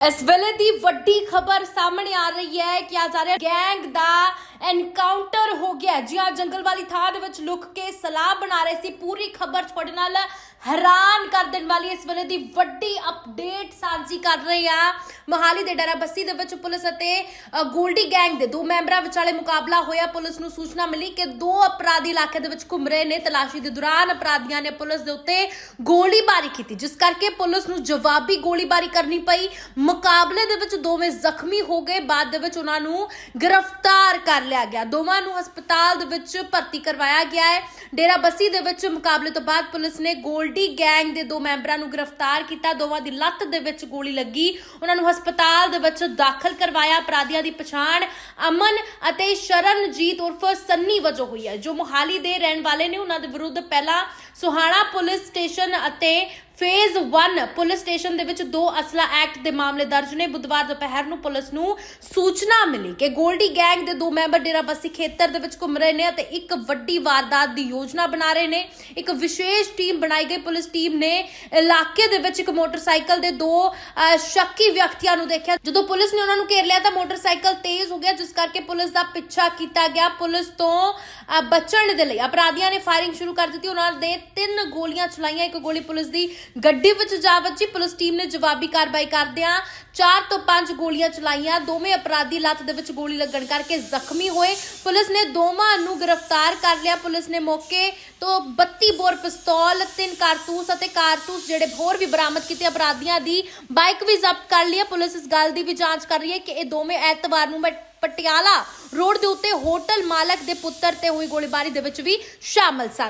ਇਸ ਵੇਲੇ ਦੀ ਵੱਡੀ ਖਬਰ ਸਾਹਮਣੇ ਆ ਰਹੀ ਹੈ ਕਿ ਆ ਜਾ ਰਿਹਾ ਗੈਂਗ ਦਾ ਐਨਕਾਊਂਟਰ ਹੋ ਗਿਆ ਜੀ ਹਾਂ, ਜੰਗਲ ਵਾਲੀ ਥਾਂ ਦੇ ਵਿੱਚ ਲੁਕ ਕੇ ਸਲਾਹ ਬਣਾ ਰਹੇ ਸੀ। ਪੂਰੀ ਖਬਰ ਤੁਹਾਡੇ ਨਾਲ ਹੈਰਾਨ ਕਰ ਦੇਣ ਵਾਲੀ ਇਸ ਵੇਲੇ ਦੀ ਵੱਡੀ ਅਪਡੇਟ ਸਾਂਝੀ ਕਰ ਰਹੇ ਆ ਮੋਹਾਲੀ ਦੇ ਡੇਰਾ ਬੱਸੀ ਦੇ ਵਿੱਚ ਪੁਲਿਸ ਅਤੇ ਗੋਲਡੀ ਗੈਂਗ ਦੇ ਦੋ ਮੈਂਬਰਾਂ ਵਿਚਾਲੇ ਮੁਕਾਬਲਾ ਹੋਇਆ। ਪੁਲਿਸ ਨੂੰ ਸੂਚਨਾ ਮਿਲੀ ਕਿ ਦੋ ਅਪਰਾਧੀ ਇਲਾਕੇ ਦੇ ਵਿੱਚ ਘੁੰਮ ਰਹੇ ਨੇ। ਤਲਾਸ਼ੀ ਦੇ ਦੌਰਾਨ ਅਪਰਾਧੀਆਂ ਨੇ ਪੁਲਿਸ ਦੇ ਉੱਤੇ ਗੋਲੀਬਾਰੀ ਕੀਤੀ, ਜਿਸ ਕਰਕੇ ਪੁਲਿਸ ਨੂੰ ਜਵਾਬੀ ਗੋਲੀਬਾਰੀ ਕਰਨੀ ਪਈ। ਮੁਕਾਬਲੇ ਦੇ ਵਿੱਚ ਦੋਵੇਂ ਜ਼ਖਮੀ ਹੋ ਗਏ। ਬਾਅਦ ਦੇ ਵਿੱਚ ਉਹਨਾਂ ਨੂੰ ਗ੍ਰਿਫਤਾਰ ਕਰ ਲਿਆ ਗਿਆ। ਦੋਵਾਂ ਨੂੰ ਹਸਪਤਾਲ ਦੇ ਵਿੱਚ ਭਰਤੀ ਕਰਵਾਇਆ ਗਿਆ ਹੈ। ਡੇਰਾ ਬੱਸੀ ਦੇ ਵਿੱਚ ਮੁਕਾਬਲੇ ਤੋਂ ਬਾਅਦ ਪੁਲਿਸ ਨੇ ਗੋਲਡੀ ਗੈਂਗ ਦੇ ਦੋ ਮੈਂਬਰਾਂ ਨੂੰ ਗ੍ਰਿਫਤਾਰ ਕੀਤਾ। ਦੋਵਾਂ ਦੀ ਲੱਤ ਦੇ ਵਿੱਚ ਗੋਲੀ ਲੱਗੀ। ਉਹਨਾਂ ਨੂੰ ਹਸਪਤਾਲ ਦੇ ਵਿੱਚ ਦਾਖਲ ਕਰਵਾਇਆ। ਅਪਰਾਧੀਆਂ ਦੀ ਪਛਾਣ ਅਮਨ ਅਤੇ ਸ਼ਰਨਜੀਤ ਉਰਫ ਸੰਨੀ ਵਜੋਂ ਹੋਈ ਹੈ। ਜੋ ਮੁਹਾਲੀ ਦੇ ਰਹਿਣ ਵਾਲੇ ਨੇ, ਉਹਨਾਂ ਦੇ ਵਿਰੁੱਧ ਪਹਿਲਾਂ ਸੁਹਾਣਾ ਪੁਲਿਸ ਸਟੇਸ਼ਨ ਅਤੇ ਫੇਜ਼ 1 ਪੁਲਿਸ ਸਟੇਸ਼ਨ ਦੇ ਵਿੱਚ ਦੋ ਅਸਲਾ ਐਕਟ ਦੇ ਮਾਮਲੇ ਦਰਜ ਨੇ। ਬੁੱਧਵਾਰ ਦੁਪਹਿਰ ਨੂੰ ਪੁਲਿਸ ਨੂੰ ਸੂਚਨਾ ਮਿਲੀ ਕਿ ਗੋਲਡੀ ਗੈਂਗ ਦੇ ਦੋ ਮੈਂਬਰ ਡੇਰਾ ਖੇਤਰ ਦੇ ਵਿੱਚ ਘੁੰਮ ਰਹੇ ਨੇ ਅਤੇ ਇੱਕ ਵੱਡੀ ਵਾਰਦਾਤ ਦੀ ਯੋਜਨਾ ਬਣਾ ਰਹੇ ਨੇ। ਇੱਕ ਵਿਸ਼ੇਸ਼ ਟੀਮ ਬਣਾਈ ਗਈ। ਪੁਲਿਸ ਟੀਮ ਨੇ ਇਲਾਕੇ ਦੇ ਵਿੱਚ ਇੱਕ ਮੋਟਰਸਾਈਕਲ ਦੇ ਦੋ ਅਹ, ਸ਼ੱਕੀ ਵਿਅਕਤੀਆਂ ਨੂੰ ਦੇਖਿਆ। ਜਦੋਂ ਪੁਲਿਸ ਨੇ ਉਹਨਾਂ ਨੂੰ ਘੇਰ ਲਿਆ ਤਾਂ ਮੋਟਰਸਾਈਕਲ ਤੇਜ਼ ਹੋ ਗਿਆ ਜਿਸ ਕਰਕੇ ਪੁਲਿਸ ਦਾ ਪਿੱਛਾ ਕੀਤਾ ਗਿਆ। ਪੁਲਿਸ ਤੋਂ ਬਚਣ ਦੇ ਲਈ ਅਪਰਾਧੀਆਂ ਨੇ ਫਾਇਰਿੰਗ ਸ਼ੁਰੂ ਕਰ ਦਿੱਤੀ। ਉਹਨਾਂ ਨੇ ਤਿੰਨ ਗੋਲੀਆਂ ਚਲਾਈਆਂ। ਇੱਕ ਗੋਲੀ ਪੁਲਿਸ ਦੀ ਗੱਡੀ ਵਿੱਚ ਜਾ ਵੱਜੀ, ਪੁਲਿਸ ਟੀਮ ਨੇ ਜਵਾਬੀ ਕਾਰਵਾਈ ਕਰਦਿਆਂ ਚਾਰ ਤੋਂ ਪੰਜ ਗੋਲੀਆਂ ਚਲਾਈਆਂ। ਦੋਵੇਂ ਅਪਰਾਧੀ ਲੱਤ ਦੇ ਵਿੱਚ ਗੋਲੀ ਲੱਗਣ ਕਰਕੇ ਜ਼ਖਮੀ ਹੋਏ। ਪੁਲਿਸ ਨੇ ਦੋਵਾਂ ਨੂੰ ਗ੍ਰਿਫਤਾਰ ਕਰ ਲਿਆ। ਪੁਲਿਸ ਨੇ ਮੌਕੇ ਤੋਂ 32 ਬੋਰ ਪਿਸਤੌਲ, ਤਿੰਨ ਕਾਰਤੂਸ ਅਤੇ ਕਾਰਤੂਸ ਜਿਹੜੇ ਹੋਰ ਵੀ ਬਰਾਮਦ ਕੀਤੇ ਅਪਰਾਧੀਆਂ ਦੀ ਬਾਈਕ ਵੀ ਜ਼ਬਤ ਕਰ ਲਈ ਪੁਲਿਸ ਇਸ ਗੱਲ ਦੀ ਵੀ ਜਾਂਚ ਕਰ ਰਹੀ ਹੈ ਕਿ ਇਹ ਦੋਵੇਂ ਐਤਵਾਰ ਨੂੰ ਪ- ਪਟਿਆਲਾ ਰੋਡ ਦੇ ਉੱਤੇ ਹੋਟਲ ਮਾਲਕ ਦੇ ਪੁੱਤਰ ਤੇ ਹੋਈ ਗੋਲੀਬਾਰੀ ਦੇ ਵਿੱਚ ਵੀ ਸ਼ਾਮਲ ਸਨ।